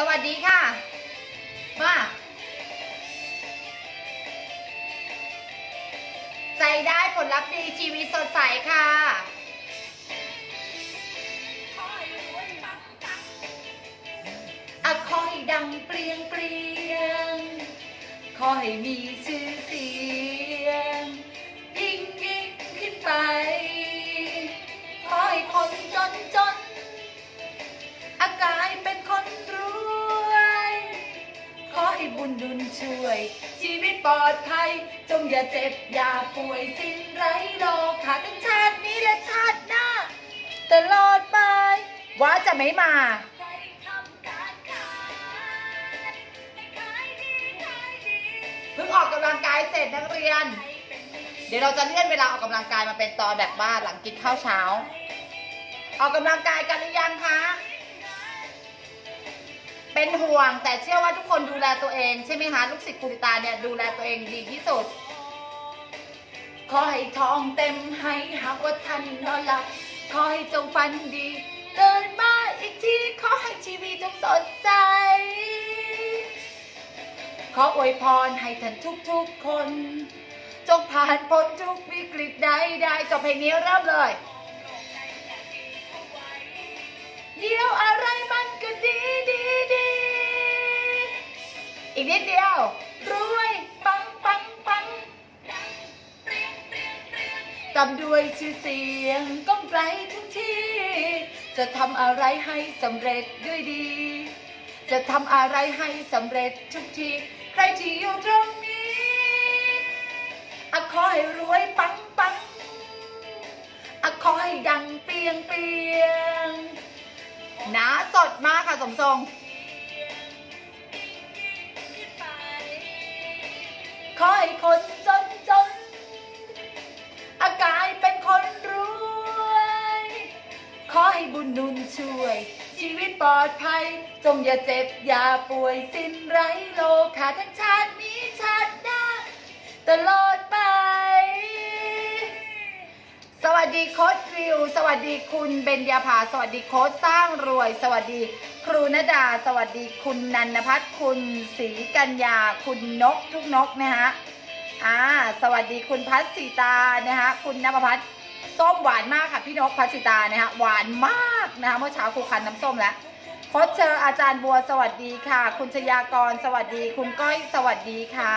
สวัสดีค่ะมาใจได้ผลลัพธ์ดีชีวิตสดใสค่ะ อะคอยดังเปรียงเปรียง ขอให้มีชื่อเสียง บุญดุลช่วย ชีวิตปลอดภัย จงอย่าเจ็บอย่าป่วยสิ้นไร้โรคค่ะทั้งชาตินี้และชาติหน้าตลอดไปว่าจะไม่มาเพิ่งออกกำลังกายเสร็จนักเรียน เดี๋ยวเราจะเลื่อนเวลาออกกำลังกายมาเป็นตอนแบบว่าหลังกินข้าวเช้า ออกกำลังกายกันหรือยังคะ เป็นห่วงแต่เชื่อว่าทุกคนดูแลตัวเอง ใช่ไหมคะลูกศิษย์ปุริตาเนี่ยดูแลตัวเองดีที่สุด ขอให้ทองเต็มให้หากว่าท่านนอนหลับขอให้จงฝันดีเดินมาอีกทีขอให้ชีวิตจงสดใส ขออวยพรให้ท่านทุกๆคน จงผ่านพ้นทุกวิกฤตใดๆจบเพลงนี้เริ่มเลย เดี๋ยวอะไรมันก็ดีดีดี อีกนิดเดียว รวยปังปังปังตามด้วยชื่อเสียงก้องไกลทุกที่ จะทำอะไรให้สำเร็จด้วยดี จะทำอะไรให้สำเร็จทุกที ใครที่อยู่ตรงนี้อะขอให้รวยปังปังอะขอให้ดังเปียงเปียง หนาสดมากค่ะสมทรงขอให้คนจนจน อากายเป็นคนรวย ขอให้บุญนุนช่วย ชีวิตปลอดภัย จงอย่าเจ็บ อย่าป่วยสิ้นไร้โลคาทั้งชาตินี้ชาติหน้าตลอด วัสดีโค้ดวิว สวัสดีคุณเบญญาภา สวัสดีโค้ดสร้างรวย สวัสดีครูนดา สวัสดีคุณนันพัฒน์คุณศรีกัญญา คุณนกทุกนกนะฮะอ่าสวัสดีคุณพัชสีตานะคะคุณนภพัฒน์ส้มหวานมากค่ะพี่นกพัชสีตานะคะหวานมากนะคะเมื่อเช้าครูคันน้ำส้มแล้วโค้ชเชอร์อาจารย์บัวสวัสดีค่ะ คุณชยากร สวัสดี คุณก้อยสวัสดีค่ะ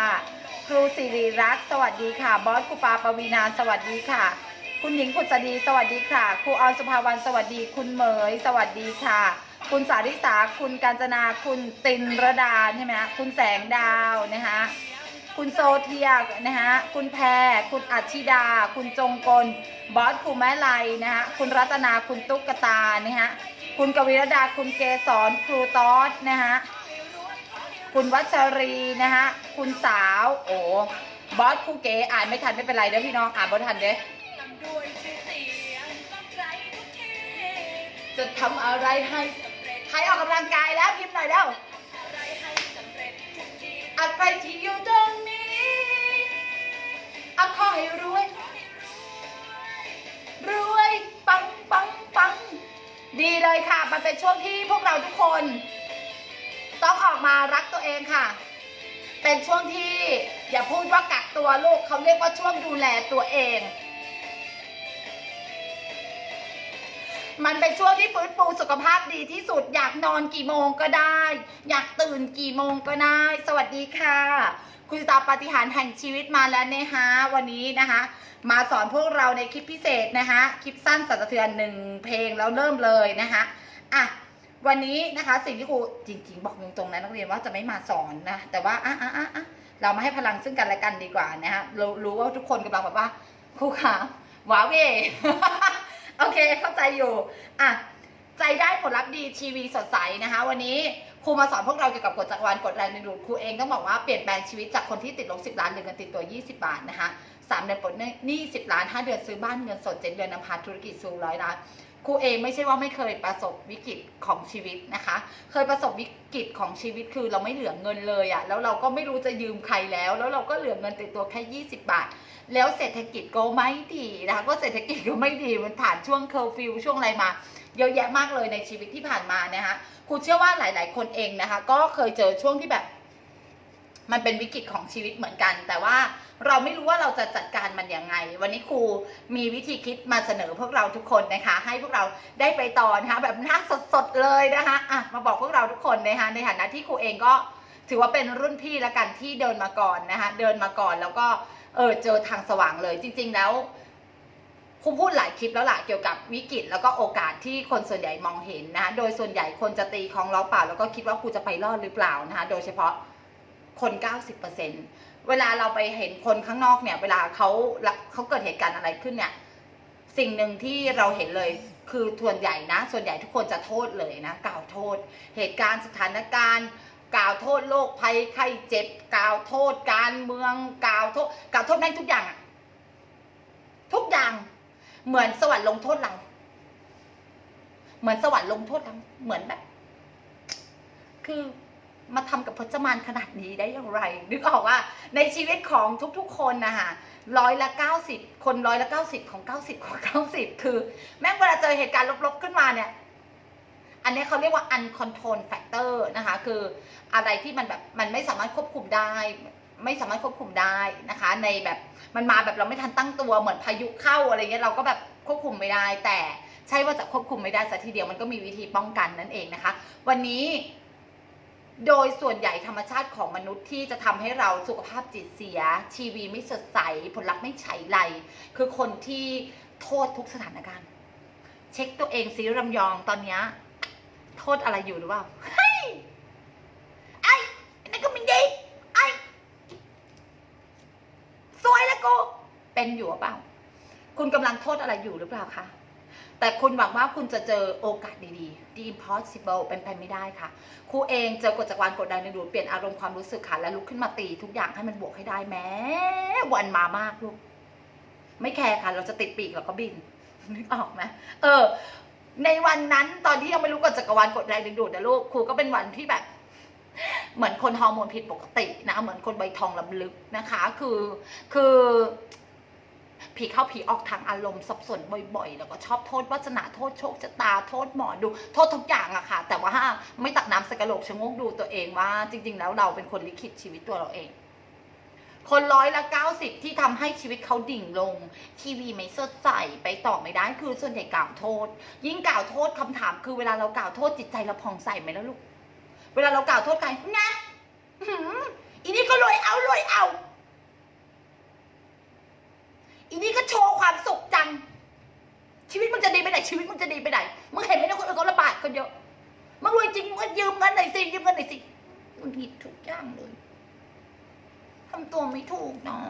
ครูสิริรักษ์สวัสดีค่ะ บอสครูปาปวีนาสวัสดีค่ะ คุณหญิงผุดสดีสวัสดีค่ะ ครูออนสุภาวันสวัสดี คุณเหมยสวัสดีค่ะ คุณสาริสาคุณกาญจนาคุณตินรดาใช่ไหมคะคุณแสงดาวนะคะคุณโซเทียนะฮะคุณแพรคุณอัชิดา คุณจงกล บอสครูแม่ไลนะฮะคุณรัตนาคุณตุ๊กตานะฮะคุณกวีรดาคุณเกสรครูตอสนะฮะคุณวัชรีนะฮะคุณสาว โอ้บอสครูเก๋อ่านไม่ทันไม่เป็นไรเด้อพี่น้องอ่านไม่ทันเด้อ จะทำอะไรให้ ใครออกกำลังกายแล้วพิมพ์หน่อยแล้วอาใครที่อยู่ตรงนี้อาขอให้รวย รวยปังปังปัง ดีเลยค่ะ มันเป็นช่วงที่พวกเราทุกคน ต้องออกมารักตัวเองค่ะ เป็นช่วงที่อย่าพูดว่ากักตัวลูกเขาเรียกว่าช่วงดูแลตัวเอง มันเป็นช่วงที่ฟื้นฟูสุขภาพดีที่สุด อยากนอนกี่โมงก็ได้ อยากตื่นกี่โมงก็ได้ สวัสดีค่ะ คุณตาปฏิหารแห่งชีวิตมาแล้วนะคะวันนี้นะคะ มาสอนพวกเราในคลิปพิเศษนะคะคลิปสั้นสัตว์เทือนหนึ่งเพลงแล้วเริ่มเลยนะคะอะวันนี้นะคะสิ่งที่ครูจริงๆ บอกตรงๆนะนักเรียนว่าจะไม่มาสอนนะ แต่ว่าอะอะอะอะเรามาให้พลังซึ่งกันและกันดีกว่านะคะเรารู้ว่าทุกคนกำลังแบบว่าครูขาว้าเว โอเคเข้าใจอยู่อะใจได้ผลลัพธ์ดีทีวีสดใสนะคะ วันนี้ครูมาสอนพวกเราเกี่ยวกับกฎจักรวาลกฎแรงดึงดูดครูเองต้องบอกว่าเปลี่ยนแปลงชีวิตจากคนที่ติดลบ10 ล้านเหลือเงินติดตัว 20 บาทนะคะสามเดือนปลดหนี้สิบล้านห้าเดือนซื้อบ้านเงินสดเจ็ดเดือนนำพาธุรกิจสู่ร้อยล้าน ครูเองไม่ใช่ว่าไม่เคยประสบวิกฤตของชีวิตนะคะ เคยประสบวิกฤตของชีวิตคือเราไม่เหลือเงินเลยอะแล้วเราก็ไม่รู้จะยืมใครแล้ว แล้วเราก็เหลือเงินติดตัวแค่20 บาท แล้วเศรษฐกิจก็ไม่ดีนะคะก็เศรษฐกิจก็ไม่ดีมันผ่านช่วงเคอร์ฟิวช่วงอะไรมา เยอะแยะมากเลยในชีวิตที่ผ่านมานะคะครูเชื่อว่าหลาย ๆ คนเองนะคะ ก็เคยเจอช่วงที่แบบ มันเป็นวิกฤตของชีวิตเหมือนกัน แต่ว่าเราไม่รู้ว่าเราจะจัดการมันยังไง วันนี้ครูมีวิธีคิดมาเสนอพวกเราทุกคนนะคะ ให้พวกเราได้ไปต่อนะคะแบบหน้าสดๆเลยนะคะอะมาบอกพวกเราทุกคนนะคะในฐานะที่ครูเองก็ถือว่าเป็นรุ่นพี่ละกันที่เดินมาก่อนนะคะเดินมาก่อนแล้วก็เออเจอทางสว่างเลยจริง ๆ แล้วครูพูดหลายคลิปแล้วล่ะเกี่ยวกับวิกฤตแล้วก็โอกาสที่คนส่วนใหญ่มองเห็นนะะโดยส่วนใหญ่คนจะตีของล้อเปล่า แล้วก็คิดว่าครูจะไปรอดหรือเปล่านะคะโดยเฉพาะ คน 90%เวลาเราไปเห็นคนข้างนอกเนี่ย เวลาเขาเขาเกิดเหตุการณ์อะไรขึ้นเนี่ย สิ่งหนึ่งที่เราเห็นเลยคือส่วนใหญ่นะ ส่วนใหญ่ทุกคนจะโทษเลยนะ กล่าวโทษ เหตุการณ์สถานการณ์ กล่าวโทษโรคภัยไข้เจ็บ กล่าวโทษการเมือง กล่าวโทษ กล่าวโทษแม่งทุกอย่างอะทุกอย่าง เหมือนสวรรค์ลงโทษเรา เหมือนสวรรค์ลงโทษเรา เหมือนแบบ คือ มาทำกับพจมานขนาดนี้ได้อย่างไร นึกออกว่าในชีวิตของทุกๆคนนะคะร้อยละเก้าสิบคนร้อยละเก้าสิบของเก้าสิบของเก้าสิบคือ แม้เวลาเจอเหตุการณ์ลบๆขึ้นมาเนี่ย อันนี้เขาเรียกว่า uncontrol factor นะคะ คืออะไรที่มันแบบมันไม่สามารถควบคุมได้ ไม่สามารถควบคุมได้นะคะ ในแบบมันมาแบบเราไม่ทันตั้งตัวเหมือนพายุเข้าอะไรเงี้ยเราก็แบบควบคุมไม่ได้ แต่ใช่ว่าจะควบคุมไม่ได้สัทีเดียวมันก็มีวิธีป้องกันนั่นเองนะคะ วันนี้ โดยส่วนใหญ่ธรรมชาติของมนุษย์ที่จะทำให้เราสุขภาพจิตเสีย ชีวีไม่สดใส ผลลัพธ์ไม่ไฉไลคือคนที่โทษทุกสถานการณ์ เช็คตัวเองซิรำยองตอนนี้โทษอะไรอยู่หรือเปล่าเฮ้ยไอ้นั่นก็ไม่ดีไอ้สวยแล้วกูเป็นอยู่หรือเปล่า คุณกำลังโทษอะไรอยู่หรือเปล่าคะ แต่คุณหวังว่าคุณจะเจอโอกาสดีๆ the impossible เป็นไปไม่ได้ค่ะครูเองเจอกฎจักรวาลกดดันในดูดเปลี่ยนอารมณ์ความรู้สึกค่ะ และลุกขึ้นมาตีทุกอย่างให้มันบวกให้ได้แม้วันมามากลูก ไม่แคร์ค่ะ เราจะติดปีกเราก็บินนึกออกไหมเออ ในวันนั้นตอนที่ยังไม่รู้กฎจักรวาลกดแรงดึงดูดนะลูกครูก็เป็นวันที่แบบ เหมือนคนฮอร์โมนผิดปกตินะ เหมือนคนใบทองลำลึกนะคะ คือ คือ ผีเข้าผีออกทางอารมณ์สับสนบ่อยๆ แล้วก็ชอบโทษวาสนาโทษโชคชะตาโทษหมอดู โทษทุกอย่างอะค่ะ แต่ว่าไม่ตักน้ำสกระโลกชะงกดูตัวเองว่า จริง ๆ แล้วเราเป็นคนลิขิตชีวิตตัวเราเองคนร้อยละเก้าสิบที่ทำให้ชีวิตเขาดิ่งลง ทีวีไม่สดใสไปต่อไม่ได้คือส่วนใหญ่กล่าวโทษ ยิ่งกล่าวโทษคำถามคือเวลาเรากล่าวโทษจิตใจเราผ่องใสไหมแล้วลูก เวลาเรากล่าวโทษใครนะหืมอีนี่ก็รวยเอารวยเอา อีนี่ก็โชว์ความสุขจัง ชีวิตมึงจะดีไปไหน ชีวิตมึงจะดีไปไหน มึงเห็นไหมนี่คนอื่นเขาระบาดกันเยอะ มึงรวยจริงมึงก็ยืมเงินหน่อยสิ ยืมเงินหน่อยสิมึงผิดทุกอย่างเลยทำตัวไม่ถูกเนาะ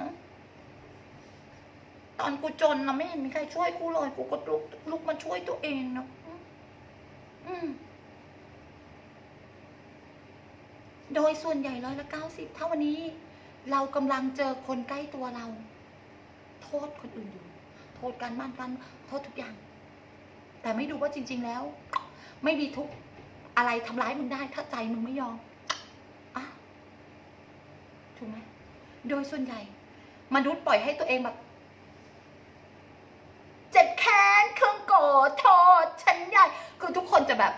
ตอนกูจนนะไม่เห็นมีใครช่วยกูเลย กูก็ลุกลุกมาช่วยตัวเองเนาะอืมโดยส่วนใหญ่ร้อยละเก้าสิบถ้าวันนี้ เรากำลังเจอคนใกล้ตัวเรา โทษคนอื่นอยู่ โทษการบ้านกันโทษทุกอย่าง แต่ไม่ดูว่าจริง ๆแล้ว ไม่มีทุกอะไรทำร้ายมึงได้ ถ้าใจมึงไม่ยอมอะถูกไหมโดยส่วนใหญ่ มนุษย์ปล่อยให้ตัวเองแบบ เจ็บแค้นเครื่องโกรธโทษฉันใหญ่คือทุกคนจะแบบ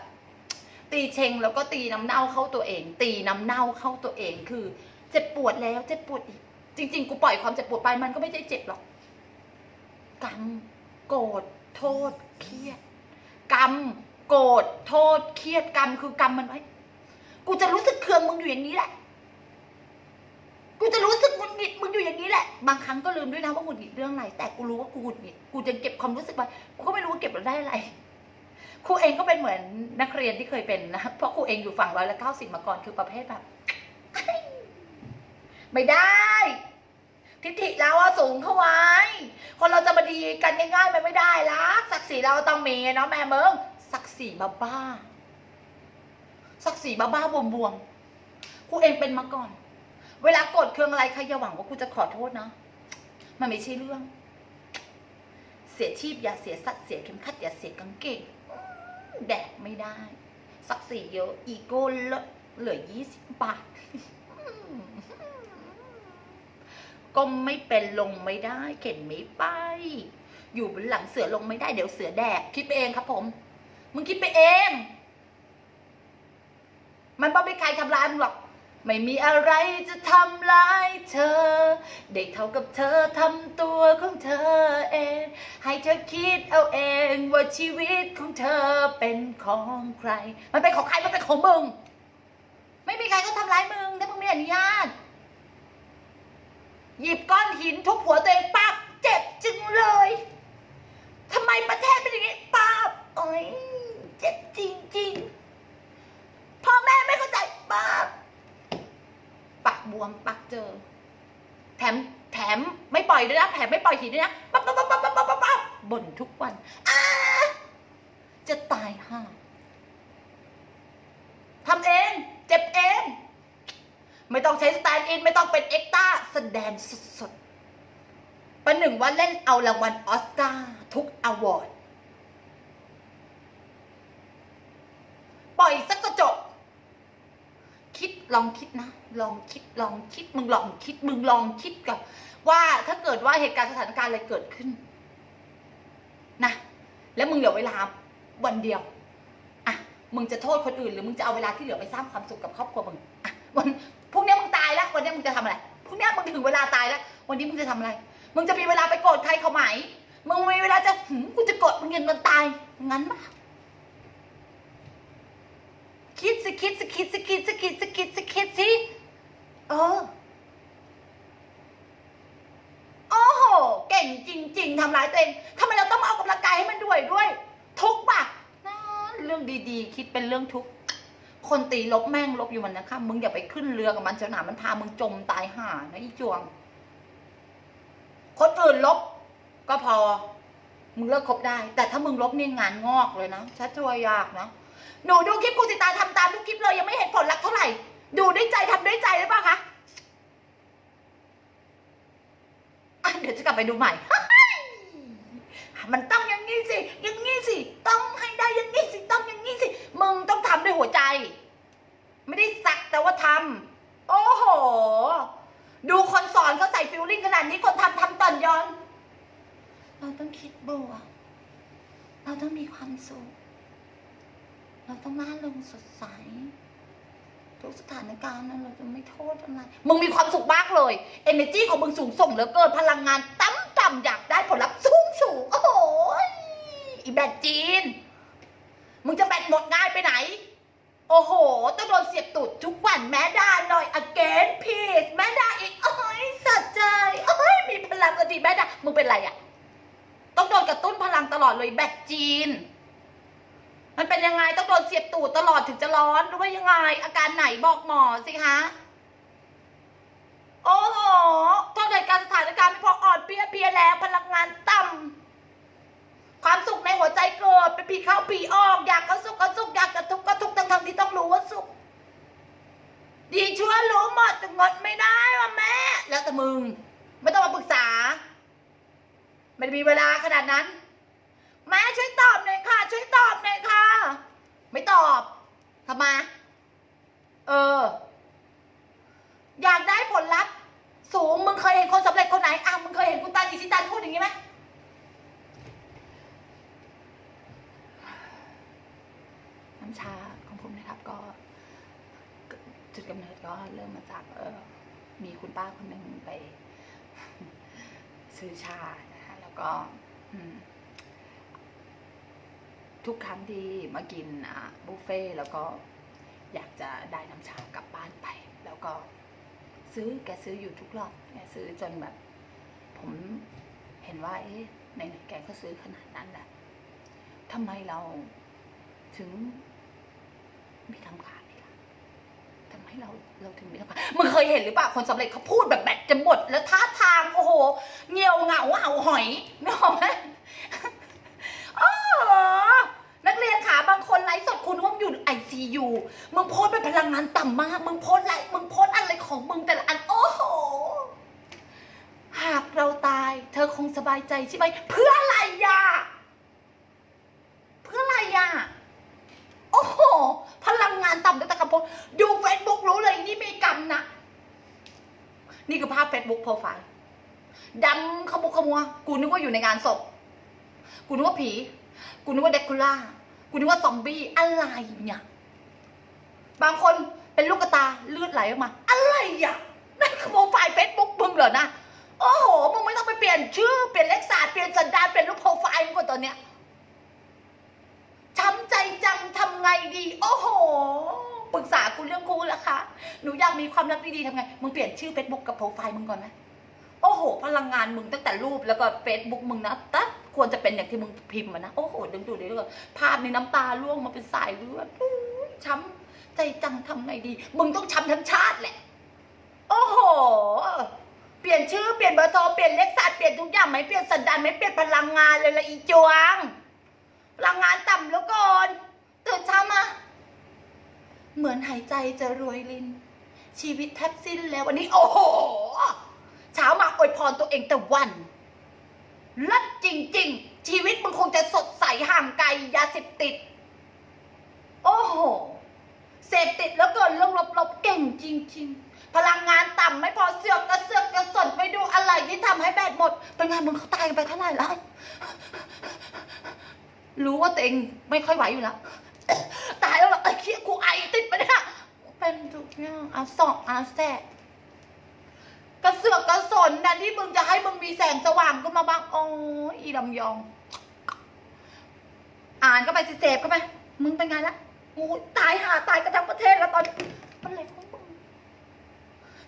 ตีเชงแล้วก็ตีน้ำเน่าเข้าตัวเอง ตีน้ำเน่าเข้าตัวเองคือ เจ็บปวดแล้ว เจ็บปวดอีกจริง ๆ กูปล่อยความเจ็บปวดไปมันก็ไม่ได้เจ็บหรอก กรรมโกรธโทษเครียด กรรมโกรธโทษเครียดกรรมคือกรรมมันไว้กูจะรู้สึกเคืองมึงอยู่อย่างนี้แหละ กูจะรู้สึกหงุดหงิดมึงอยู่อย่างนี้แหละ บางครั้งก็ลืมด้วยนะว่าหงุดหงิดเรื่องอะไร แต่กูรู้ว่ากูหงุดหงิด กูจะเก็บความรู้สึกไว้ กูก็ไม่รู้ว่าเก็บแล้วได้อะไร ครูเองก็เป็นเหมือนนักเรียนที่เคยเป็นนะ เพราะครูเองอยู่ฝั่งร้อยละเก้าสิบมาก่อนคือประเภทแบบ ไม่ได้ ทิฏฐิเราอะสูงเข้าไว้ คนเราจะมาดีกันง่ายๆมันไม่ได้ละศักดิ์ศรีเราต้องมีเนาะแม่เมืองศักดิ์ศรีบ้าบ้าๆศักดิ์ศรีบ้าบ้าๆบวมๆครูเองเป็นมาก่อน เวลากรธเครื่องอะไรใครอย่าหวังว่าครูจะขอโทษนะมันไม่ใช่เรื่อง เสียชีพอย่าเสียสัตว์เสียเข็มขัดอย่าเสียกางเกงแดกไม่ได้สักสีเยอะอีโก้ลดเหลือยี่สิบบาท ก้มไม่เป็นลงไม่ได้ เข็นไม่ไป อยู่บนหลังเสือลงไม่ได้เดี๋ยวเสือแดกคิดไปเองครับผม มึงคิดไปเอง มันบ่ไม่ใครทำร้ายมึงหรอกไม่มีอะไรจะทำร้ายเธอ เด็กเท่ากับเธอทำตัวของเธอเอง ให้เธอคิดเอาเองว่าชีวิตของเธอเป็นของใคร มันเป็นของใครมันเป็นของมึง ไม่มีใครก็ทำร้ายมึงถ้ามึงไม่อนุญาต หยิบก้อนหินทุบหัวตัวเองปับเจ็บจึงเลยทำไมประเทศเป็นอย่างนี้ปับโอ้ยเจ็บจริงๆพ่อแม่ไม่เข้าใจปับปากบวมปากเจอ แถมแถมไม่ปล่อยด้วยนะแถมไม่ปล่อยหินด้วยนะปับปับปับปับปับปับปับบ่นทุกวันอาจะตายห่าทำเอง เจ็บเอง ไม่ต้องใช้สแตนด์อิน ไม่ต้องเป็นเอ็กต้าแสดงสดๆประหนึ่งว่าเล่นเอารางวัลออสการ์ทุกอวอร์ดปล่อยสักกระจกคิดลองคิดนะ ลองคิดลองคิดมึงลองคิดมึงลองคิดกับ ว่าถ้าเกิดว่าเหตุการณ์สถานการณ์อะไรเกิดขึ้นนะแล้วมึงเหลือเวลาวันเดียวอะมึงจะโทษคนอื่น หรือมึงจะเอาเวลาที่เหลือไปสร้างความสุขกับครอบครัวมึงอะวัน วันนี้มึงจะทำอะไรพรุ่งนี้มึงถึงเวลาตายแล้ว วันนี้มึงจะทำอะไร มึงจะมีเวลาไปโกรธใครเขาไหม มึงมีเวลาจะหืมกูจะโกรธมึงยันวันตายงั้นปะคิดสิคิดสิคิดสิคิดสิคิดสิคิดสิคิดสิเออโอ้โหเก่งจริง ๆทำร้ายตัวเองทำไมเราต้องมาเอากำลังกายให้มันด้วยด้วย ทุกป่ะเรื่องดีๆ คิดเป็นเรื่องทุก คนตีลบแม่งลบอยู่มันนะคะมึงอย่าไปขึ้นเรือกับมันเจ้าหนามันพามึงจมตายห่านะอีจวง คนอื่นลบ ก็พอ มึงเลิกคบได้ แต่ถ้ามึงลบเนี่ยงานงอกเลยนะชัดชัวยากนะหนูดูคลิปกูสิตาทำตามทุกคลิปเลยยังไม่เห็นผลลัพธ์เท่าไหร่ ดูด้วยใจทำด้วยใจหรือเปล่าคะะเดี๋ยวจะกลับไปดูใหม่ มันต้องอย่างนี้สิอย่างนี้สิ ต้องให้ได้อย่างนี้สิต้อง มึงต้องทำด้วยหัวใจ ไม่ได้สักแต่ว่าทำโอ้โห ดูคนสอนเขาใส่ฟิลลิ่งขนาดนี้คนทำทำตอนย้อน เราต้องคิดบวกเราต้องมีความสุข เราต้องน่าลงสดใสทุกสถานการณ์นั้นเราจะไม่โทษอะไร มึงมีความสุขมากเลย energy ของมึงสูงส่งเหลือเกิน พลังงานต่ำต่ำๆอยากได้ผลลัพธ์สูงสูง โอ้โหยอีแบตจีน มึงจะแบตหมดง่ายไปไหน โอ้โห ต้องโดนเสียบตูดทุกวันแม้ด่าหน่อย again please แม้ด่าอีก โอ้ยสะใจ โอ้ยมีพลังกระดีแม้ด่ามึงเป็นไรอะต้องโดนกระตุ้นพลังตลอดเลยแบตจีน มันเป็นยังไงต้องโดนเสียบตูดตลอดถึงจะร้อนหรือว่ายังไง อาการไหนบอกหมอสิคะโอ้โหถ้าเกิดการสถานการณ์ไม่พออ่อนเพลียเพลียแล้วพลังงานต่ำ ความสุขในหัวใจเกิดเป็นผีเข้าผีออก อยากก็สุขก็สุขอยากจะทุกข์ก็ทุกข์ทั้งทที่ต้องรู้ว่าสุข ดีชั่วรู้หมดแต่งดไม่ได้ว่ะแม่ แล้วแต่มึง ไม่ต้องมาปรึกษาไม่มีเวลาขนาดนั้น แม่ช่วยตอบหน่อยค่ะ ช่วยตอบหน่อยค่ะ ไม่ตอบทำไมเออ อยากได้ผลลัพธ์สูงมึงเคยเห็นคนสำเร็จคนไหนอะมึงเคยเห็นคุณตาอิชิตันพูดอย่างนี้ไหมน้ำ ชาของผมนะครับก็ จุดกำเนิดก็เริ่มมาจากเออมีคุณป้าคนหนึ่งไป ซื้อชานะคะแล้วก็ทุกครั้งที่มากินอ่าบุฟเฟ่แล้วก็อยากจะได้น้ำชากลับบ้านไป แล้วก็ซื้อแกซื้ออยู่ทุกรอบแกซื้อจนแบบ ผมเห็นว่าเอ๊ะในไหนแกก็ซื้อขนาดนั้นแหละทำไมเราถึง ไม่ทำขายล่ะทำไมเราเราถึงไม่ทำขายมึงเคยเห็นหรือเปล่าคนสำเร็จเขาพูดแบบแบตจะหมด แล้วท่าทางโอ้โหเงียวเหงาเห่าหอยนึกออกไหมอ๋อนักเรียนขาบางคนไลฟ์สดคุณว่ามอยู่ไอซียูมึงโพสเป็นพลังงานต่ำมาก มึงโพสต์อะไรมึงโพสอะไรของมึงแต่ละอันโอ้โหหากเราตาย เธอคงสบายใจใช่ไหมเพื่ออะไรอะเพื่ออะไรอะโอ้โห พลังงานต่ำตั้งแต่กระ โปรงดูเฟซบุ๊กรู้เลยนี่ไมีกรรมนะ นี่คือภาพเฟซบุ๊กโปรไฟล์ดำขมุกขมัว กูนึกว่าอยู่ในงานศพ กูนึกว่าผี กูนึกว่าเดคูล่า กูนึกว่าซอมบี้อะไรเนี่ย บางคนเป็นลูกตาเลือดไหลออกมา อะไรอะนั่นคือโปรไฟล์เฟซบุ๊กมึงเหรอนะ โอ้โห มึงไม่ต้องไปเปลี่ยนชื่อ เปลี่ยนเลขศาสตร์เปลี่ยนสันดานเปลี่ยนรูปโปรไฟล์มึงก่อนตอนเนี้ยช้ำใจจังทำไงดี โอ้โห ปรึกษากูเรื่องคู่แล้วคะหนูอยากมีความรักดีๆทำไง มึงเปลี่ยนชื่อเฟซบุ๊กกับโปรไฟล์มึงก่อนไหมโอ้โห พลังงานมึงตั้งแต่รูปแล้วก็เฟซบุ๊กมึงนะแต่ควรจะเป็นอย่างที่มึงพิมพ์มานะ โอ้โห ดึงดูดเลยด้วยภาพในน้ำตาร่วงมาเป็นสายเลือดช้ำใจจังทำไงดี มึงต้องช้ำทั้งชาติแหละ โอ้โห เปลี่ยนชื่อ เปลี่ยนเบอร์โทร เปลี่ยนเลขสัตว์เปลี่ยนทุกอย่างไหมเปลี่ยนสันดานไหมเปลี่ยนพลังงานเลยละอีจวง พลังงานต่ำแล้วก่อนตื่นเช้ามา เหมือนหายใจจะรวยลิน ชีวิตแทบสิ้นแล้ววันนี้ โอ้โหเช้ามาอวยพรตัวเองแต่วันลัดจริง ๆ ชีวิตมึงคงจะสดใสห่างไกลยาเสพติด โอ้โหเสพติดแล้วเกินเรื่องลบๆเก่งจริง ๆ พลังงานต่ำไม่พอเสือกกระเสือกกระสนไปดูอะไรที่ทำให้แบตหมดเป็นไงมึงเขาตายไปเท่าไหร่แล้วรู้ว่าตัวเองไม่ค่อยไหวอยู่แล้ว ตายแล้วหรอไอ้เคี้ยกูไอติดไปเนี่ยเป็นทุกอย่างอาสองอาแสกกระเสือกกระสนนะที่มึงจะให้มึงมีแสงสว่างขึ้นมาบ้างโอ้ยอีลำยอง อ่านก็ไปสิเสพก็ไปมึงเป็นไงละโอ้ยตายหาตายกันทั้งประเทศแล้วตอนอะไรของมึง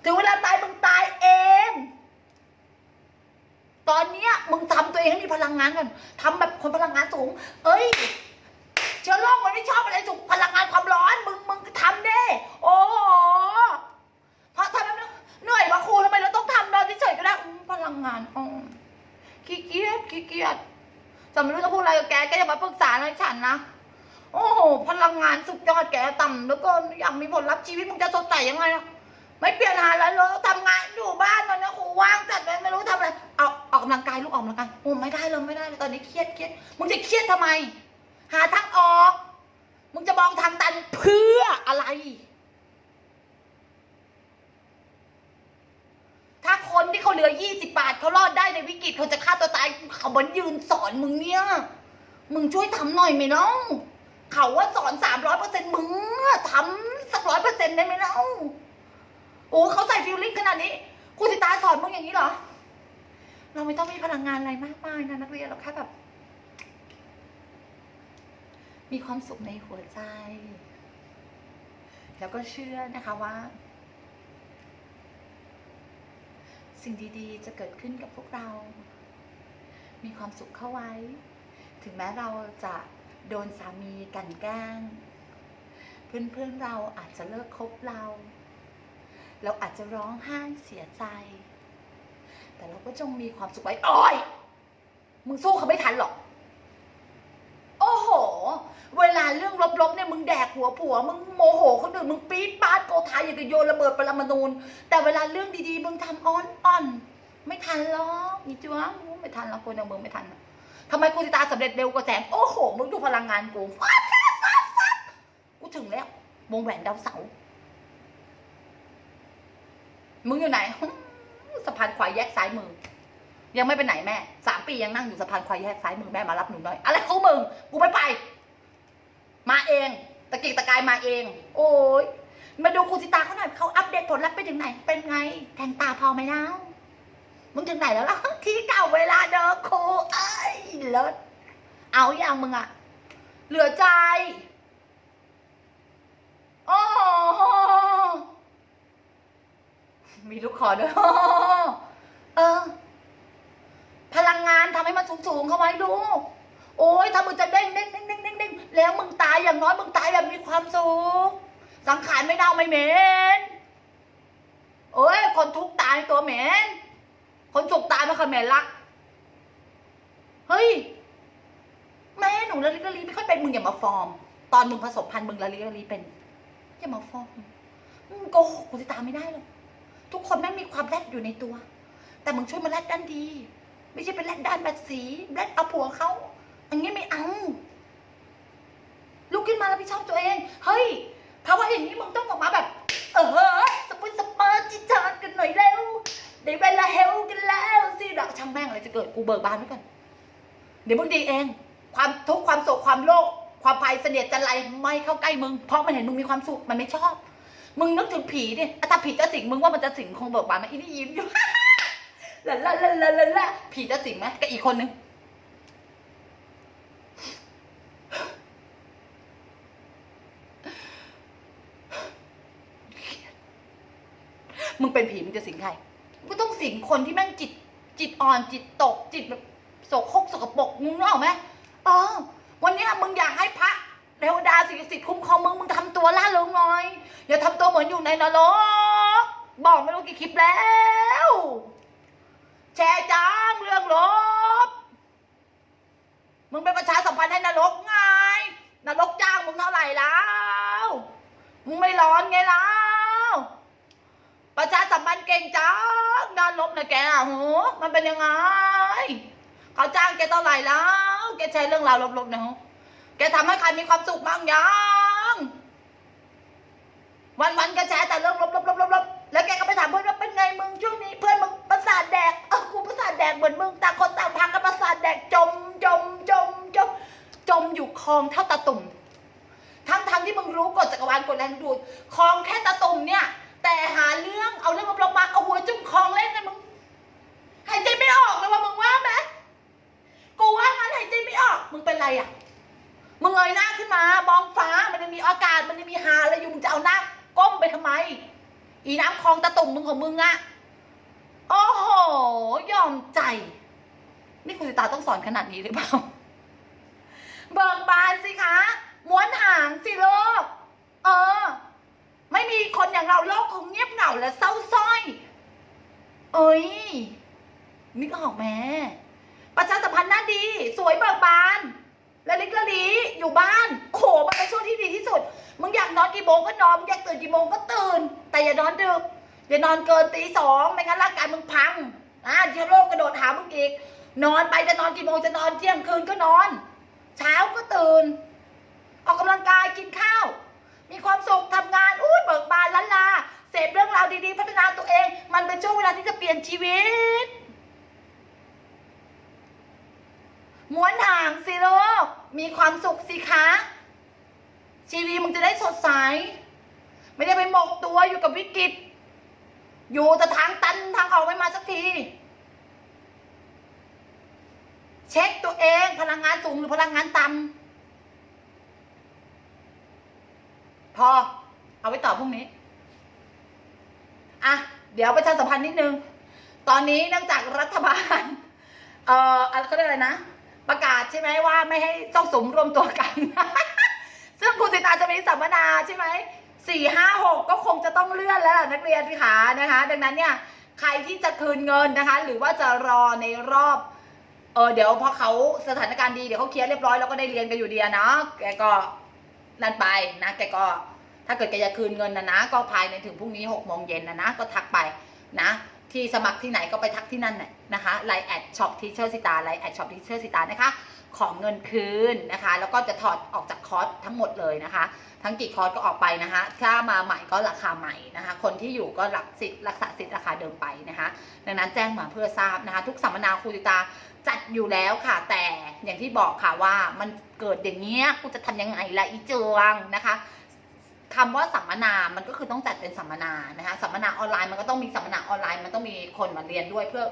ถึงเวลาตายมึงตายเอง ตอนเนี้ยมึงทำตัวเองให้มีพลังงานก่อนทำแบบคนพลังงานสูง เอ้ย เชื้อโรคมันไม่ชอบอะไรสูงพลังงานความร้อน มึงมึงทำได้โอ้โหเพราะทำแล้วเหนื่อยมาครูทำไมเราต้องทำนอนเฉยๆก็ได้พลังงานอ๋อขี้เกียจขี้เกียจจะไม่รู้จะพูดอะไรกับแกแกอย่ามาปรึกษาอะไรฉันนะโอ้โหพลังงานสุดยอดแกต่ำแล้วก็อยากมีผลลัพธ์ชีวิตมึงจะสดใสยังไงล่ะไม่เปลี่ยนหาแล้วเรอทำงานอยู่บ้านตอนนี้ครูว่างจัดไม่รู้ทำอะไรเอาออกกำลังกายลูกออกกำลังกายโอ้ไม่ได้เลยไม่ได้เลยตอนนี้เครียดเครียดมึงจะเครียดทำไม หาทางออก มึงจะมองทางตันเพื่ออะไร ถ้าคนที่เขาเหลือยี่สิบบาทเขารอดได้ในวิกฤตเขาจะฆ่าตัวตายเขาบนยืนสอนมึงเนี่ย มึงช่วยทำหน่อยไหมน้องเขาว่าสอนสามร้อยเปอร์เซ็นต์มึงทำสักร้อยเปอร์เซ็นต์ได้ไหมน้องโอ้เขาใส่ฟิลลิ่งขนาดนี้ครูสิตาสอนมึงอย่างนี้เหรอ เราไม่ต้องมีพลังงานอะไรมากมายนะนักเรียนเราแค่แบบ มีความสุขในหัวใจ แล้วก็เชื่อนะคะว่า สิ่งดีๆ จะเกิดขึ้นกับพวกเรา มีความสุขเข้าไว้ ถึงแม้เราจะโดนสามีกันแกล้ง เพื่อนๆเราอาจจะเลิกคบเรา เราอาจจะร้องไห้เสียใจ แต่เราก็จงมีความสุขไว้ โอ้ย มึงสู้เขาไม่ทันหรอก โอ้โห เวลาเรื่องลบๆเนี่ยมึงแดกหัวผัว มึงโมโหคนอื่นมึงปี๊ดปาดโกธาอย่างกับโยนระเบิดปรมาณูแต่เวลาเรื่องดีๆมึงทำอ้อนอ่อน ไม่ทันหรอกอีจ้วงไม่ทันหรอกคนอย่างมึงไม่ทันทำไมกูติตาสำเร็จเร็วกว่าแสง โอ้โห มึงดูพลังงานกูฟาดฟาดฟาดฟาดกูถึงแล้ว วงแหวนดาวเสา มึงอยู่ไหนสะพานควายแยกซ้ายมือ ยังไม่ไปไหนแม่สามปียังนั่งอยู่สะพานควายแยกซ้ายมือแม่มารับหนูหน่อย อะไรของมึงกูไม่ไป มาเอง ตะกิกตะกายมาเอง โอ้ยมาดูครูสิตาเขาหน่อยเขาอัปเดตผลลัพธ์ไปถึงไหน เป็นไง แทงตาพอไหมเล่ามึงถึงไหนแล้วล่ะที่เก่าเวลาเดิมครูเอ้ยเลิศเอาอย่างมึงอะเหลือใจโอ้โหมีลูกคอด้วยเออ พลังงานทำให้มันสูงๆเข้าไว้ดูโอ้ยถ้ามึงจะเด้งเด้งเด้งเด้งเด้งเด้งแล้วมึงตายอย่างน้อยมึงตายแบบมีความสุขสังขารไม่เน่าไม่เหม็นโอ้ยคนทุกตายตัวเหม็นคนสุขตายม่เคยเหม็นลัก เฮ้ยแม่หนูละลิกละลีไม่ค่อยเป็นมึงอย่ามาฟอร์ม ตอนมึงผสมพันธุ์มึงละลิกละลีเป็นอย่ามาฟอร์มมึงโกหกกูจะตามไม่ได้หรอกทุกคนแม่งมีความแรดอยู่ในตัว แต่มึงช่วยมาแรดด้านดี ไม่ใช่เป็นแรดด้านแบบสีแรดเอาผัวเขาอันนี้ไม่เอาลุกขึ้นมาแล้วพี่ชอบตัวเอง เฮ้ยภาวะอย่างนี้มึงต้องออกมาแบบ เออสปุนสเปอร์จิจารกันหน่อยเร็วได้เวลาเฮลกันแล้วสิดอกช่างแม่งอะไรจะเกิดกูเบิกบานไว้ก่อนเดี๋ยวมึงดีเอง ความทุกข์ความโศกความโลภความภัยเสนียดจันไรไม่เข้าใกล้มึง เพราะมันเห็นมึงมีความสุขมันไม่ชอบ มึงนึกถึงผีดิอะถ้าผีจะสิงมึงว่ามันจะสิงคงเบิกบานไหมอีนี่ยิ้มอยู่ ลาลาลาลาลาลาผีจะสิงไหมกับอีกคนนึงมึงเป็นผีมึงจะสิงใครมึงก็ต้องสิงคนที่แม่งจิต จิตอ่อนจิตตก จิตแบบโสโครกสกปรกมึงนึกออกไหมเออวันนี้มึงอยากให้พระเทวดาสิสิทธิ์คุ้มครองมึงมึงทำตัวล่าเริงหน่อยอย่าทำตัวเหมือนอยู่ในนรกบอกไม่รู้กี่คลิปแล้ว แชร์จ้าเรื่องลบ มึงเป็นประชาสัมพันธ์ให้นรกไงนรกจ้างมึงเท่าไหร่แล้ว มึงไม่ร้อนไงแล้ว ประชาสัมพันธ์เก่งจ้านลบนะแกอะหูมันเป็นยังไง เขาจ้างแกเท่าไหร่แล้ว แกใช้เรื่องราวลบๆนะหูแกทำให้ใครมีความสุขบ้างยังวันๆแกแชร์แต่เรื่องลบๆๆๆแล้วแกก็ไปถามเพื่อนว่าเป็นไงมึงช่วง มือนมึงต่างคนต่างพังกันประสาทแดกจมจมจมจมจมอยู่คลองเท่าตาตุ่มทั้งทั้งที่มึงรู้กฎจักรวาลกฎแรงดูดคลองแค่ตาตุ่มเนี่ย แต่หาเรื่องเอาเรื่องมาปลบๆมาเอาหัวจุ่มคลองเล่นกันมึงหายใจไม่ออกเลยว่ามึงว่าไหมกูว่างั้นหายใจไม่ออกมึงเป็นไรอะมึงเงยหน้าขึ้นมามองฟ้ามันยังมีอากาศมันยังมีหาอะไรอยู่มึงจะเอาหน้าก้มไปทำไม อีน้ำคลองตะตุ่มมึงของมึงอะ โอ้โห ยอมใจ นี่คุณสิตาต้องสอนขนาดนี้หรือเปล่า เบิกบานสิคะ ม้วนหางสิโลก เออ ไม่มีคนอย่างเราโลกคงเงียบเหงาและเศร้าส้อย เอ้ยนึกออกแม่ประชาสัมพันธ์หน้าดี สวยเบิกบานและลิกละลีอยู่บ้าน โขมันเป็นช่วงที่ดีที่สุด มึงอยากนอนกี่โมงก็นอนมึงอยากตื่นกี่โมงก็ตื่น แต่อย่านอนดึก อย่านอนเกินตีสองไม่งั้นร่างกายมึงพังอ่าเชื้อโรคกระโดดหามึงอีก นอนไปจะนอนกี่โมงจะนอนเที่ยงคืนก็นอน เช้าก็ตื่น ออกกำลังกายกินข้าว มีความสุขทำงานอุ้ยเบิกบานล้านลาเสพเรื่องราวดีๆ พัฒนาตัวเอง มันเป็นช่วงเวลาที่จะเปลี่ยนชีวิตม้วนห่างสิโลกมีความสุขสิคะชีวิตมึงจะได้สดใส ไม่ได้ไปหมกตัวอยู่กับวิกฤต อยู่แต่ทางตันทางออกไม่มาสักที เช็คตัวเองพลังงานสูงหรือพลังงานต่ำพอ เอาไว้ต่อพรุ่งนี้ อะ เดี๋ยวประชาสัมพันธ์นิดนึง ตอนนี้เนื่องจากรัฐบาล เอ่ออะไรเขาเรียกอะไรนะ ประกาศใช่ไหมว่าไม่ให้ต้องสมรวมตัวกัน ซึ่งคุณสิตาจะมีสัมมนาใช่ไหม สี่ห้าหกก็คงจะต้องเลื่อนแล้วล่ะนักเรียนพี่ขานะคะ ดังนั้นเนี่ยใครที่จะคืนเงินนะคะ หรือว่าจะรอในรอบเออเดี๋ยวพอเขาสถานการณ์ดีเดี๋ยวเขาเคลียร์เรียบร้อยแล้วก็ได้เรียนกันอยู่ดีนะแกก็นั่นไปนะแกก็ถ้าเกิดแกจะคืนเงินนะนะก็ภายในถึงพรุ่งนี้หกโมงเย็นนะนะก็ทักไปนะ ที่สมัครที่ไหนก็ไปทักที่นั่นแหละนะคะไลน์แอดช็อปทีเชอร์สิตาไลน์แอดช็อปทีเชอร์สิตานะคะ ของเงินคืนนะคะ แล้วก็จะถอดออกจากคอร์สทั้งหมดเลยนะคะ ทั้งกี่คอร์สก็ออกไปนะคะ ถ้ามาใหม่ก็ราคาใหม่นะคะ คนที่อยู่ก็รักสิทธิ์รักษาสิทธิ์ราคาเดิมไปนะคะ ดังนั้นแจ้งมาเพื่อทราบนะคะ ทุกสัมมนาครูติตาจัดอยู่แล้วค่ะ แต่อย่างที่บอกค่ะว่ามันเกิดอย่างเงี้ยกูจะทำยังไงละอีเจืองนะคะคำว่าสัมมนา มันก็คือต้องจัดเป็นสัมมนานะคะ สัมมนาออนไลน์มันก็ต้องมีสัมมนาออนไลน์ มันต้องมีคนมาเรียนด้วยเพื่อ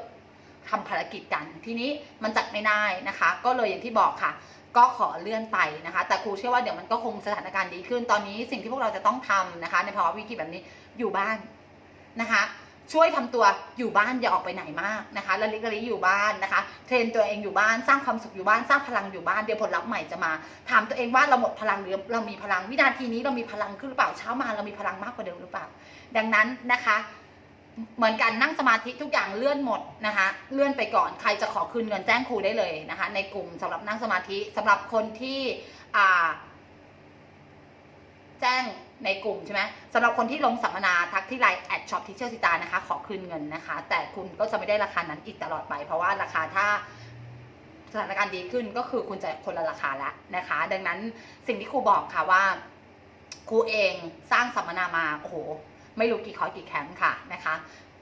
ทำภารกิจกันทีนี้มันจัดไม่ได้นะคะ ก็เลยอย่างที่บอกค่ะ ก็ขอเลื่อนไปนะคะ แต่ครูเชื่อว่าเดี๋ยวมันก็คงสถานการณ์ดีขึ้นตอนนี้สิ่งที่พวกเราจะต้องทำนะคะ ในภาวะวิกฤตแบบนี้อยู่บ้านนะคะช่วยทำตัวอยู่บ้านอย่าออกไปไหนมากนะคะละลิกละลิอยู่บ้านนะคะ เทรนตัวเองอยู่บ้านสร้างความสุขอยู่บ้านสร้างพลังอยู่บ้านเดี๋ยวผลลัพธ์ใหม่จะมา ถามตัวเองว่าเราหมดพลังหรือเรามีพลังวินาทีนี้เรามีพลังขึ้นหรือเปล่าเช้ามาเรามีพลังมากกว่าเดิมหรือเปล่า ดังนั้นนะคะ เหมือนกันนั่งสมาธิทุกอย่างเลื่อนหมดนะคะ เลื่อนไปก่อนใครจะขอคืนเงินแจ้งครูได้เลยนะคะ ในกลุ่มสำหรับนั่งสมาธิสำหรับคนที่อ่า แจ้งในกลุ่มใช่ไหมสำหรับคนที่ลงสัมมนาทักที่ไลน์แอดช็อปทิเชอร์สิตานะคะ ขอคืนเงินนะคะ แต่คุณก็จะไม่ได้ราคานั้นอีกตลอดไป เพราะว่าราคาถ้าสถานการณ์ดีขึ้นก็คือคุณจะคนละราคาแล้วนะคะ ดังนั้นสิ่งที่ครูบอกค่ะว่าครูเองสร้างสัมมนามาโอ้โห ไม่รู้กี่คอร์สกี่แคมป์ค่ะนะคะ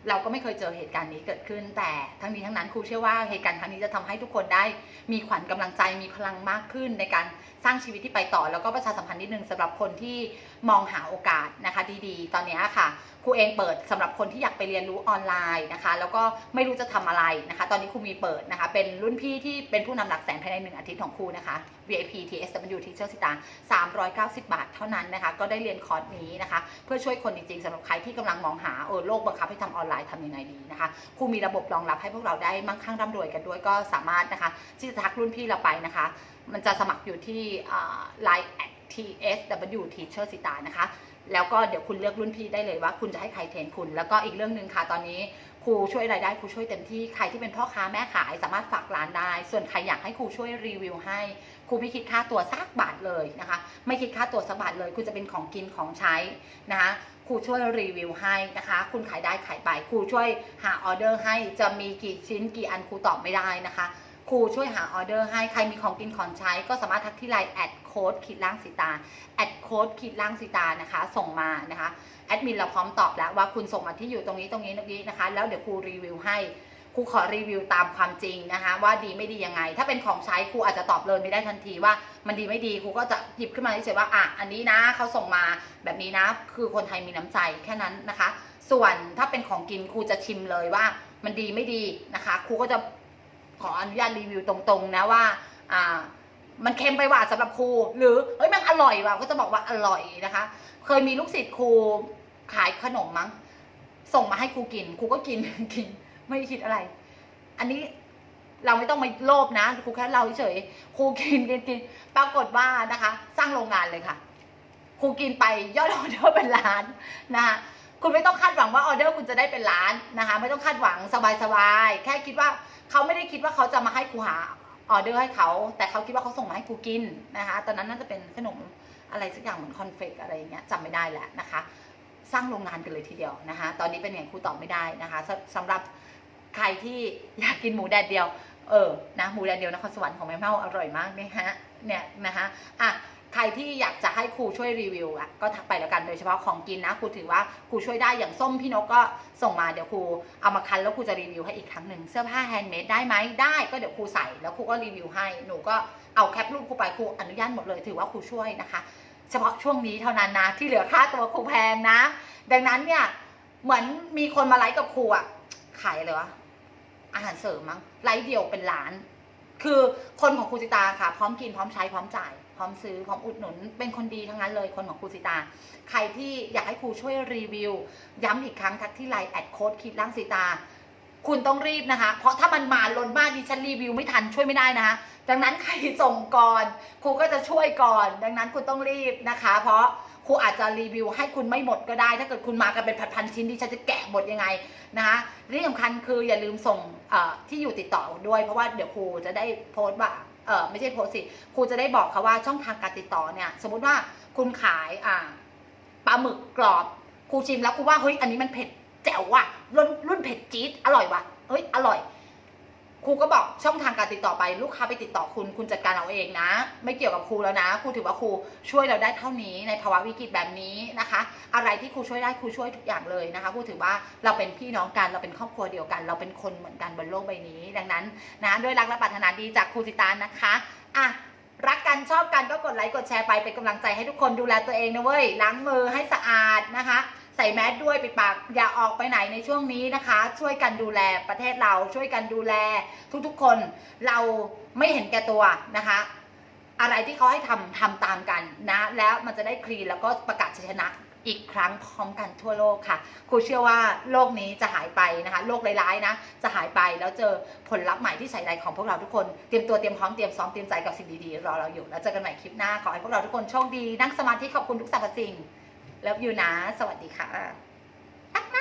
เราก็ไม่เคยเจอเหตุการณ์นี้เกิดขึ้น แต่ทั้งนี้ทั้งนั้นครูเชื่อว่าเหตุการณ์ครั้งนี้จะทำให้ทุกคนได้มีขวัญกำลังใจมีพลังมากขึ้น ในการสร้างชีวิตที่ไปต่อ แล้วก็ประชาสัมพันธ์นิดนึงสำหรับคนที่มองหาโอกาสนะคะ ดีๆ ตอนนี้ค่ะครูเองเปิดสำหรับคนที่อยากไปเรียนรู้ออนไลน์นะคะ แล้วก็ไม่รู้จะทำอะไรนะคะ ตอนนี้ครูมีเปิดนะคะ เป็นรุ่นพี่ที่เป็นผู้นำหลักแสนภายในหนึ่งอาทิตย์ของครูนะคะ VIP TSW Teacher สิตา390 บาทเท่านั้นนะคะ ก็ได้เรียนคอร์สนี้นะคะ เพื่อช่วยคนจริงๆสำหรับใครที่กำลังมองหาเออโลกบังคับให้ทำออนไลน์ทำยังไงดีนะคะครูมีระบบรองรับให้พวกเราได้มั่งคั่งร่ำรวยกันด้วยก็สามารถนะคะ ที่จะทักรุ่นพี่เราไปนะคะ มันจะสมัครอยู่ที่ไลน์ TSW Teacher สิตานะคะ แล้วก็เดี๋ยวคุณเลือกรุ่นพี่ได้เลยว่า คุณจะให้ใครเทรนคุณ แล้วก็อีกเรื่องหนึ่งค่ะตอนนี้ครูช่วยรายได้ครูช่วยเต็มที่ใครที่เป็นพ่อค้าแม่ขายสามารถฝากร้านได้ ส่วนใครอยากให้ครูช่วยรีวิวให้ครูไม่คิดค่าตัวสักบาทเลยนะคะ ไม่คิดค่าตัวสักบาทเลยคุณจะเป็นของกินของใช้นะคะครูช่วยรีวิวให้นะคะ คุณขายได้ขายไปครูช่วยหาออเดอร์ให้จะมีกี่ชิ้นกี่อันครูตอบไม่ได้นะคะครูช่วยหาออเดอร์ให้ใครมีของกินของใช้ก็สามารถทักที่ไลน์แอด โค้ดขีดล่างสีตาแอดโค้ดขีดล่างสีตานะคะ ส่งมานะคะแอดมินเราพร้อมตอบแล้วว่าคุณส่งมาที่อยู่ตรงนี้ตรงนี้ตรงนี้นะคะ แล้วเดี๋ยวครูรีวิวให้ครูขอรีวิวตามความจริงนะคะ ว่าดีไม่ดียังไง ถ้าเป็นของใช้ครูอาจจะตอบเลยไม่ได้ทันทีว่ามันดีไม่ดีครูก็จะหยิบขึ้นมาเฉยๆว่าอะอันนี้นะเขาส่งมาแบบนี้นะ คือคนไทยมีน้ำใจแค่นั้นนะคะ ส่วนถ้าเป็นของกินครูจะชิมเลยว่า มันดีไม่ดีนะคะครูก็จะขออนุญาตรีวิวตรงๆนะว่าอ่า มันเค็มไปหว่าสำหรับครู หรือเฮ้ยมันอร่อยว่ะก็จะบอกว่าอร่อยนะคะ เคยมีลูกศิษย์ครูขายขนมมั้ง ส่งมาให้ครูกิน ครูก็กินกิน ไม่คิดอะไร อันนี้เราไม่ต้องมาโลภนะครูแค่เราเฉยครูกินกินกินปรากฏว่านะคะ สร้างโรงงานเลยค่ะครูกินไปยอดออเดอร์เป็นล้านนะคะคุณไม่ต้องคาดหวังว่าออเดอร์คุณจะได้เป็นล้านนะคะ ไม่ต้องคาดหวังสบายๆแค่คิดว่าเขาไม่ได้คิดว่าเขาจะมาให้ครูหา ออเดอร์ให้เขา แต่เขาคิดว่าเขาส่งมาให้ครูกินนะคะ ตอนนั้นน่าจะเป็นขนมอะไรสักอย่างเหมือนคอนเฟกอะไรอย่างเงี้ยจำไม่ได้แหละนะคะ สร้างโรงงานกันเลยทีเดียวนะคะ ตอนนี้เป็นไงครูตอบไม่ได้นะคะสสำหรับใครที่อยากกินหมูแดดเดียว เออ นะ หมูแดดเดียวนครสวรรค์ของแม่เมาอร่อยมากนะฮะ เนี่ยนะคะ อะ ใครที่อยากจะให้ครูช่วยรีวิวอะก็ทักไปแล้วกันโดยเฉพาะของกินนะครูถือว่าครูช่วยได้อย่างส้มพี่นกก็ส่งมาเดี๋ยวครูเอามาคันแล้วครูจะรีวิวให้อีกครั้งหนึ่งเสื้อผ้าแฮนด์เมดได้ไหมได้ก็เดี๋ยวครูใส่แล้วครูก็รีวิวให้หนูก็เอาแคปรูปครูไปครูอนุญาตหมดเลยถือว่าครูช่วยนะคะ เฉพาะช่วงนี้เท่านั้นนะที่เหลือค่าตัวครูแพงนะ ดังนั้นเนี่ยเหมือนมีคนมาไลฟ์กับครูอะขายอะไรวะอาหารเสริมมั้งไลฟ์เดียวเป็นล้าน คือคนของครูสิตาค่ะ พร้อมกินพร้อมใช้พร้อมจ่าย ร้อมซื้อพร้อมอุดหนุน เป็นคนดีทั้งนั้นเลยคนของครูสิตา ใครที่อยากให้ครูช่วยรีวิว ย้ำอีกครั้งทักที่ไลน์แอดโค้ดคิดล่างสิตา คุณต้องรีบนะคะ เพราะถ้ามันมาล้นมากดิฉันรีวิวไม่ทันช่วยไม่ได้นะคะดังนั้นใครส่งก่อนครูก็จะช่วยก่อน ดังนั้นคุณต้องรีบนะคะ เพราะครูอาจจะรีวิวให้คุณไม่หมดก็ได้ ถ้าเกิดคุณมากันเป็นพันๆชิ้นดิฉันจะแกะหมดยังไงนะคะที่สำคัญคืออย่าลืมส่งที่อยู่ติดต่อด้วย เพราะว่าเดี๋ยวครูจะได้โพสต์ว่า เออไม่ใช่โพสสิครูจะได้บอกเขาว่าช่องทางการติดต่อเนี่ย สมมุติว่าคุณขายอ่าปลาหมึกกรอบครูชิมแล้วครูว่าเฮ้ยอันนี้มันเผ็ดแจ๋วว่ะรุ่นรุ่นเผ็ดจี๊ดอร่อยว่ะเฮ้ยอร่อย ครูก็บอกช่องทางการติดต่อไปลูกค้าไปติดต่อคุณคุณจัดการเอาเองนะ ไม่เกี่ยวกับครูแล้วนะครูถือว่าครูช่วยเราได้เท่านี้ในภาวะวิกฤตแบบนี้นะคะ อะไรที่ครูช่วยได้ครูช่วยทุกอย่างเลยนะคะครูถือว่าเราเป็นพี่น้องกันเราเป็นครอบครัวเดียวกัน เราเป็นคนเหมือนกันบนโลกใบนี้ ดังนั้นนะด้วยรักและปรารถนาดีจากครูสิตานนะคะอะรักกันชอบกันก็กดไลค์กดแชร์ไปเป็นกำลังใจให้ทุกคนดูแลตัวเองนะเว้ยล้างมือให้สะอาดนะคะ ใส่แมสด้วยปิดปากอย่าออกไปไหนในช่วงนี้นะคะ ช่วยกันดูแลประเทศเราช่วยกันดูแลทุกๆคนเราไม่เห็นแก่ตัวนะคะ อะไรที่เขาให้ทำทำตามกันนะ แล้วมันจะได้คลีนแล้วก็ประกาศชัยชนะอีกครั้งพร้อมกันทั่วโลกค่ะ ครูเชื่อว่าโลกนี้จะหายไปนะคะ โลกร้ายๆนะ จะหายไปแล้วเจอผลลัพธ์ใหม่ที่ใส่ใจของพวกเราทุกคน เตรียมตัวเตรียมพร้อมเตรียมซ้อมเตรียมใจกับสิ่งดีๆ รอเราอยู่ แล้วเจอกันใหม่คลิปหน้า ขอให้พวกเราทุกคนโชคดี นั่งสมาธิขอบคุณทุกสรรพสิ่ง เลิฟยูนะ สวัสดีค่ะรักนะ